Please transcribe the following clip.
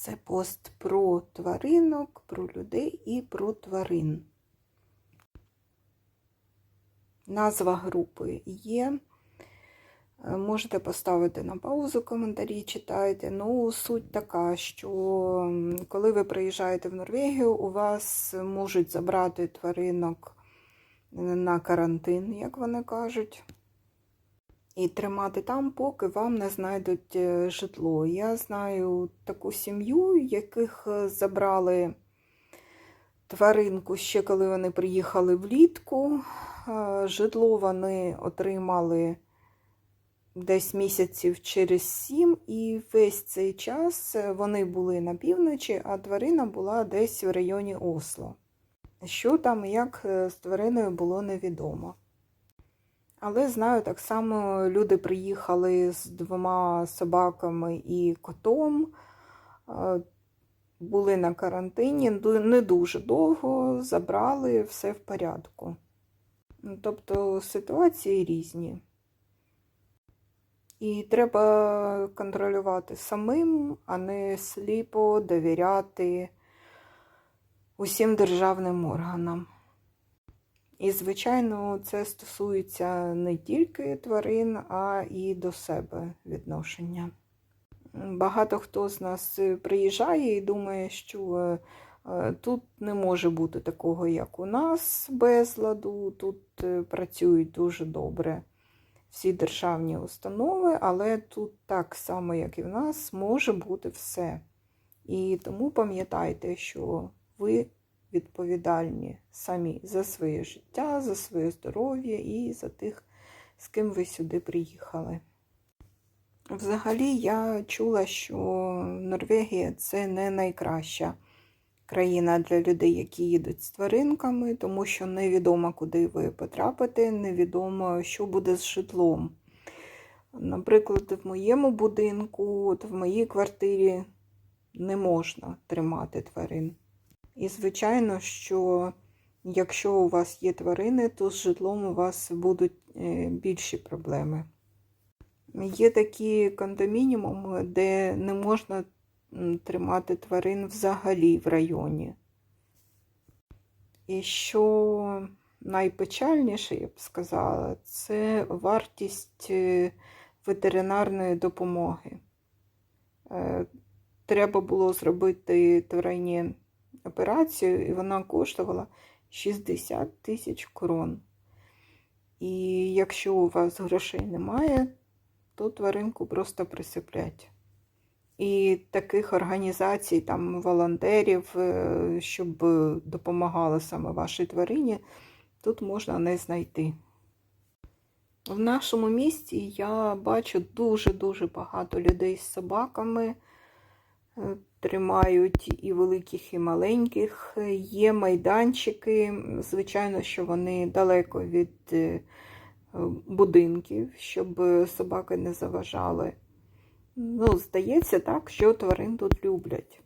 Це пост про тваринок, про людей і про тварин. Назва групи є. Е, Можете поставити на паузу коментарі, читайте. Ну, суть така, що коли ви приїжджаєте в Норвегію, у вас можуть забрати тваринок на карантин, як вони кажуть, і тримати там, поки вам не знайдуть е, житло. Я знаю таку сім'ю, яких е, забрали тваринку ще коли вони приїхали влітку. Е, Житло вони отримали десь місяців через сім, і весь цей час вони були на півночі, а тварина була десь в районі Осло. Що там і як з твариною було невідомо. Але знаю, так само люди приїхали з двома собаками і котом, е, були на карантині не дуже довго, забрали, все в порядку. Ну, Тобто ситуації різні. І треба контролювати самим, а не сліпо довіряти усім державним органам. І, звичайно, це стосується не тільки тварин, а і до себе відношення. Багато хто з нас приїжджає і думає, що е, е, тут не може бути такого, як у нас, безладу, тут е, працюють дуже добре всі державні установи, але тут так само, як і в нас, може бути все. І тому пам'ятайте, що ви відповідальні самі за своє життя, за своє здоров'я і за тих, з ким ви сюди приїхали. Взагалі, я чула, що Норвегія це не найкраща країна для людей, які їдуть з тваринками, тому що невідомо, куди ви потрапите, невідомо, що буде з житлом. Наприклад, в моєму будинку, от в моїй квартирі не можна тримати тварин. І, звичайно, що якщо у вас є тварини, то з житлом у вас будуть е, більші проблеми. Є такі кондомініуми, де не можна тримати тварин взагалі в районі. І що найпечальніше, я б сказала, це вартість е, ветеринарної допомоги. Е, Треба було зробити тварині операцію, і вона коштувала 60 тисяч крон. І якщо у вас грошей немає, то тваринку просто присиплять. І таких організацій, там волонтерів, е, щоб допомагали саме вашій тварині, тут можна не знайти. В нашому місті я бачу дуже-дуже багато людей з собаками. Тримають і великих, і маленьких. Є майданчики. Звичайно, що вони далеко від е, будинків, щоб собаки не заважали. Ну, здається так, що тварин тут люблять.